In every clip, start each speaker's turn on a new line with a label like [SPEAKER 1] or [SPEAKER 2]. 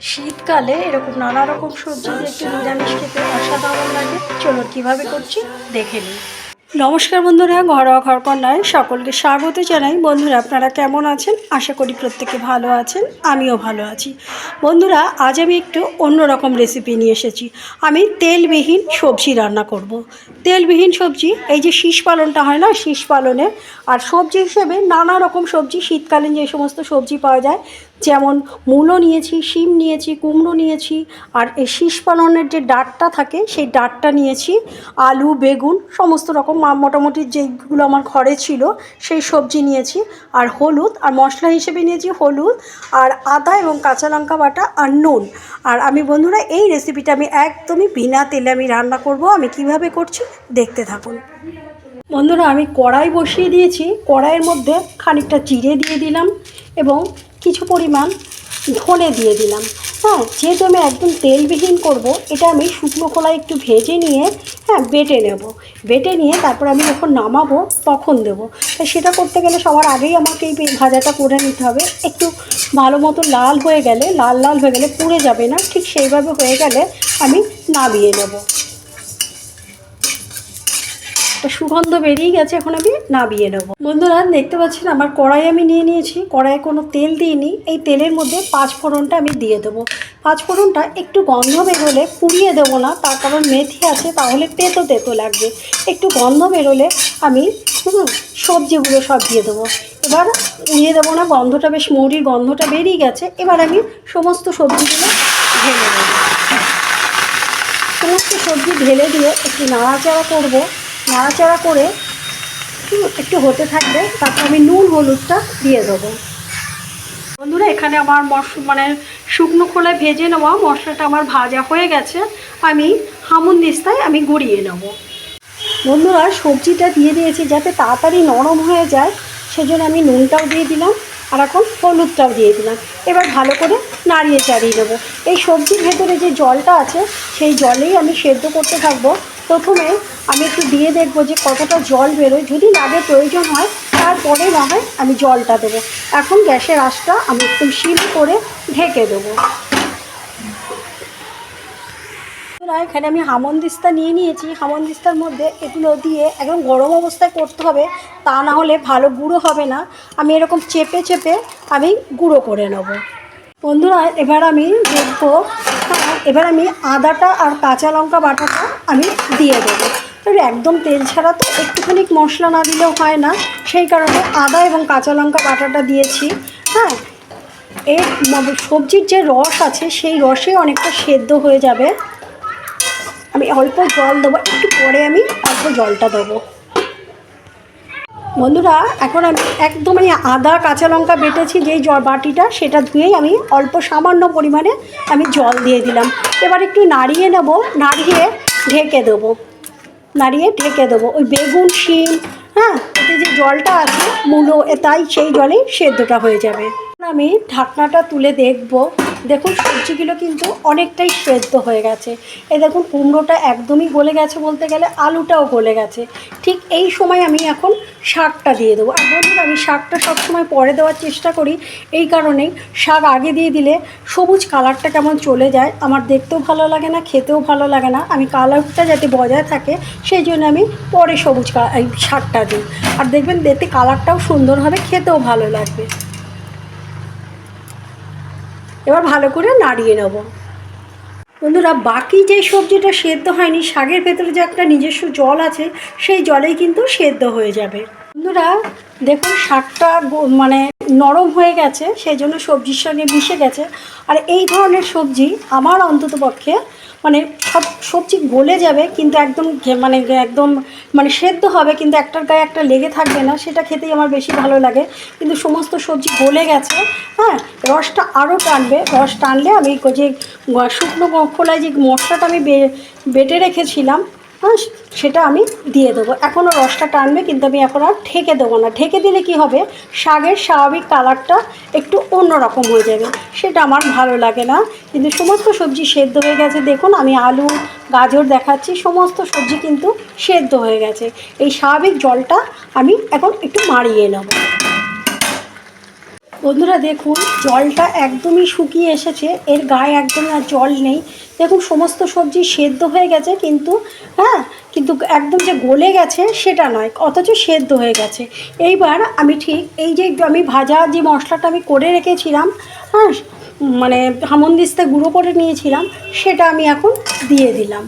[SPEAKER 1] শীতকালে এরকম নানা রকম সবজি একটু নিরামিষ খেতে অসাধারণ লাগে। চলো কীভাবে করছি দেখে নিই। নমস্কার বন্ধুরা, ঘরোয়া ঘরকন্যায় সকলকে স্বাগত জানাই। বন্ধুরা, আপনারা কেমন আছেন? আশা করি প্রত্যেকে ভালো আছেন, আমিও ভালো আছি। বন্ধুরা, আজ আমি একটু অন্যরকম রেসিপি নিয়ে এসেছি। আমি তেলবিহীন সবজি রান্না করব। তেলবিহীন সবজি, এই যে শীষ পালনটা হয় না, শীষ পালনে। আর সবজি হিসেবে নানা রকম সবজি, শীতকালীন যে সমস্ত সবজি পাওয়া যায় যেমন মূলো নিয়েছি, শিম নিয়েছি, কুমড়ো নিয়েছি, আর এই শীষ পালনের যে ডাঁটটা থাকে, সেই ডাঁটটা নিয়েছি, আলু, বেগুন, সমস্ত রকম মোটামুটি যেগুলো আমার ঘরে ছিল, সেই সবজি নিয়েছি, আর হলুদ, আর মশলা হিসেবে নিয়েছি হলুদ, আর আদা এবং কাঁচা লঙ্কা বাটা আর নুন। আর আমি বন্ধুরা, এই রেসিপিটা আমি একদমই বিনা তেলে আমি রান্না করব, আমি কীভাবে করছি দেখতে থাকুন। বন্ধুরা, আমি কড়াই বসিয়ে দিয়েছি, কড়াইয়ের মধ্যে খানিকটা জিরে দিয়ে দিলাম এবং কিছু পরিমাণ ধনে দিয়ে দিলাম। হ্যাঁ যেহেতু আমি একদম তেলবিহীন করব, এটা আমি শুকনো খোলায় একটু ভেজে নিয়ে হ্যাঁ বেটে নেব। বেটে নিয়ে তারপর আমি যখন নামাবো, তখন দেবো। তো সেটা করতে গেলে সবার আগেই আমাকে এই ভাজাটা করে নিতে হবে। একটু ভালো মতো লাল হয়ে গেলে, লাল লাল হয়ে গেলে পুড়ে যাবে না, ঠিক সেইভাবে হয়ে গেলে আমি নামিয়ে নেব। একটা সুগন্ধ বেরিয়ে গেছে, এখন আমি নাবিয়ে নেব। বন্ধুরা, দেখতে পাচ্ছেন আমার কড়াই আমি নিয়ে নিয়েছি। কড়াইয়ে কোনো তেল দিইনি। এই তেলের মধ্যে পাঁচ ফোড়নটা আমি দিয়ে দেবো। পাঁচ ফোড়নটা একটু গন্ধ বেরোলে পুড়িয়ে দেবো না, তার কারণ মেথি আছে, তাহলে তেতো তেতো লাগবে। একটু গন্ধ বেরোলে আমি সবজিগুলো সব দিয়ে দেবো। এবার দিয়ে দেবো না, গন্ধটা বেশ মৌরির গন্ধটা বেরিয়ে গেছে। এবার আমি সমস্ত সবজিগুলো ঢেলে দেবো সমস্ত সবজি ঢেলে দিয়ে একটু নাড়াচাড়া করব। নাড়াচাড়া করে একটু হতে থাকবে, তারপর আমি নুন, হলুদটা দিয়ে দেবো। বন্ধুরা, এখানে আমার মশ মানে শুকনো খোলায় ভেজে নেওয়া মশলাটা আমার ভাজা হয়ে গেছে। আমি হামুন দিস্তায় আমি গুঁড়িয়ে নেব। বন্ধুরা, সবজিটা দিয়ে দিয়েছি যাতে তাড়াতাড়ি নরম হয়ে যায়, সেজন্য আমি নুনটাও দিয়ে দিলাম আর এখন হলুদটাও দিয়ে দিলাম। এবার ভালো করে নাড়িয়ে চাড়িয়ে নেব। এই সবজির ভেতরে যে জলটা আছে, সেই জলেই আমি সেদ্ধ করতে থাকব। প্রথমে আমি একটু দিয়ে দেখব যে কতটা জল বেরোয়। যদি লাগে প্রয়োজন হয়, তারপরে না হয় আমি জলটা দেবো। এখন গ্যাসের আঁচটা আমি একটু শিল করে ঢেকে দেবো। এখানে আমি হামনদিস্তা নিয়ে নিয়েছি। হামনদিস্তার মধ্যে এগুলো দিয়ে একদম গরম অবস্থায় করতে হবে, তা না হলে ভালো গুঁড়ো হবে না। আমি এরকম চেপে চেপে আমি গুঁড়ো করে নেব। বন্ধুরা, এবার আমি দেখব, এবার আমি আদাটা আর কাঁচা লঙ্কা বাটাটা আমি দিয়ে দেবো। তবে একদম তেল ছাড়া তো একটুখানি মশলা না দিলেও হয় না, সেই কারণে আদা এবং কাঁচা লঙ্কা বাটাটা দিয়েছি। হ্যাঁ এর সবজির যে রস আছে, সেই রসে অনেকটা সেদ্ধ হয়ে যাবে। আমি অল্প জল দেবো, একটু পরে আমি অল্প জলটা দেবো। বন্ধুরা, এখন আমি একদম আদা, কাঁচা লঙ্কা বেটেছি, যেই জল বাটিটা, সেটা ধুয়েই আমি অল্প সামান্য পরিমাণে আমি জল দিয়ে দিলাম। এবার একটু নাড়িয়ে নেব, নাড়িয়ে ঢেকে দেবো। নাড়িয়ে ঢেকে দেবো। ওই বেগুন, শিম হ্যাঁ এতে যে জলটা আছে, মূলো তাই সেই জলেই সেদ্ধটা হয়ে যাবে। আমি ঢাকনাটা তুলে দেখব। দেখুন, সবজিগুলো কিন্তু অনেকটাই সেদ্ধ হয়ে গেছে। এ দেখুন, কুমড়োটা একদমই গলে গেছে বলতে গেলে, আলুটাও গলে গেছে। ঠিক এই সময় আমি এখন শাকটা দিয়ে দেবো। আর বলুন আমি শাকটা সবসময় পরে দেওয়ার চেষ্টা করি, এই কারণেই শাক আগে দিয়ে দিলে সবুজ কালারটা কেমন চলে যায়, আমার দেখতেও ভালো লাগে না, খেতেও ভালো লাগে না। আমি কালারটা যাতে বজায় থাকে, সেই জন্য আমি পরে সবুজ শাকটা দিই। আর দেখবেন, দেখতে কালারটাও সুন্দর হবে, খেতেও ভালো লাগবে। এবার ভালো করে নাড়িয়ে নেব। বন্ধুরা, বাকি যে সবজিটা সেদ্ধ হয়নি, শাকের ভেতরে যে একটা নিজস্ব জল আছে, সেই জলেই কিন্তু সেদ্ধ হয়ে যাবে। বন্ধুরা, দেখুন, শাকটা মানে নরম হয়ে গেছে, সেই জন্য সবজির সঙ্গে মিশে গেছে। আর এই ধরনের সবজি আমার অন্তত পক্ষে মানে সব সবজি গলে যাবে, কিন্তু একদম মানে একদম মানে সেদ্ধ হবে, কিন্তু একটার গায়ে একটা লেগে থাকবে না, সেটা খেতেই আমার বেশি ভালো লাগে। কিন্তু সমস্ত সবজি গলে গেছে হ্যাঁ? রসটা আরও টানবে, রস টানলে আমি যে শুকনো খোলায় যে মশলাটা আমি বেটে রেখেছিলাম হ্যাঁ সেটা আমি দিয়ে দেবো। এখনও রসটা টানবে, কিন্তু আমি এখন আর ঠেকে দেবো না। ঠেকে দিলে কি হবে? শাকের স্বাভাবিক কালারটা একটু অন্যরকম হয়ে যাবে। সেটা আমার ভালো লাগে না। কিন্তু সমস্ত সবজি সেদ্ধ হয়ে গেছে। দেখুন, আমি আলু, গাজর দেখাচ্ছি, সমস্ত সবজি কিন্তু সেদ্ধ হয়ে গেছে। এই স্বাভাবিক জলটা আমি এখন একটু মারিয়ে নেব। বন্ধুরা দেখুন, জলটা একদমই শুকিয়ে এসেছে, এর গায়ে একদমই আর জল নেই। দেখুন, সমস্ত সবজি সেদ্ধ হয়ে গেছে, কিন্তু হ্যাঁ কিন্তু একদম যে গলে গেছে সেটা নয়, অথচ সেদ্ধ হয়ে গেছে। এইবার আমি ঠিক এই যে আমি ভাজা যে মশলাটা আমি করে রেখেছিলাম হ্যাঁ মানে হামনদিস্তে গুঁড়ো করে নিয়েছিলাম, সেটা আমি এখন দিয়ে দিলাম।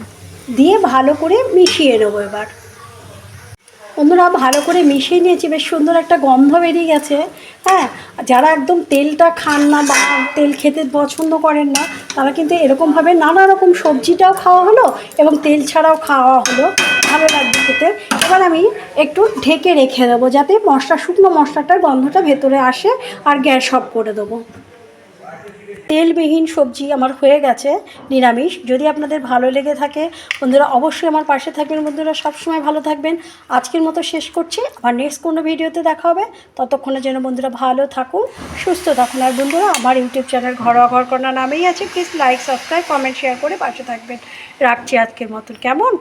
[SPEAKER 1] দিয়ে ভালো করে মিশিয়ে নেব এবার। বন্ধুরা, ভালো করে মিশিয়ে নিয়েছি, বেশ সুন্দর একটা গন্ধ বেরিয়ে গেছে। হ্যাঁ যারা একদম তেলটা খান না বা তেল খেতে পছন্দ করেন না, তারা কিন্তু এরকমভাবে নানা রকম সবজিটাও খাওয়া হলো এবং তেল ছাড়াও খাওয়া হলো। ভালো লাগবে খেতে। এবার আমি একটু ঢেকে রেখে দেবো, যাতে মশলা, শুকনো মশলাটার গন্ধটা ভেতরে আসে আর গ্যাস অফ করে দেবো। তেলবিহীন সবজি আমার হয়ে গেছে, নিরামিষ। যদি আপনাদের ভালো লেগে থাকে, বন্ধুরা অবশ্যই আমার পাশে থাকবেন, বন্ধুরা সবসময় ভালো থাকবেন। আজকের মতো শেষ করছি। আবার নেক্সট কোনো ভিডিওতে দেখা হবে। ততক্ষণের জন্য বন্ধুরা ভালো থাকুন, সুস্থ থাকুন। আর বন্ধুরা, আমার ইউটিউব চ্যানেল ঘরোয়া ঘর করার নামেই আছে। Please like subscribe comment share করে পাশে থাকবেন। রাখছি আজকের মতন। কেমন?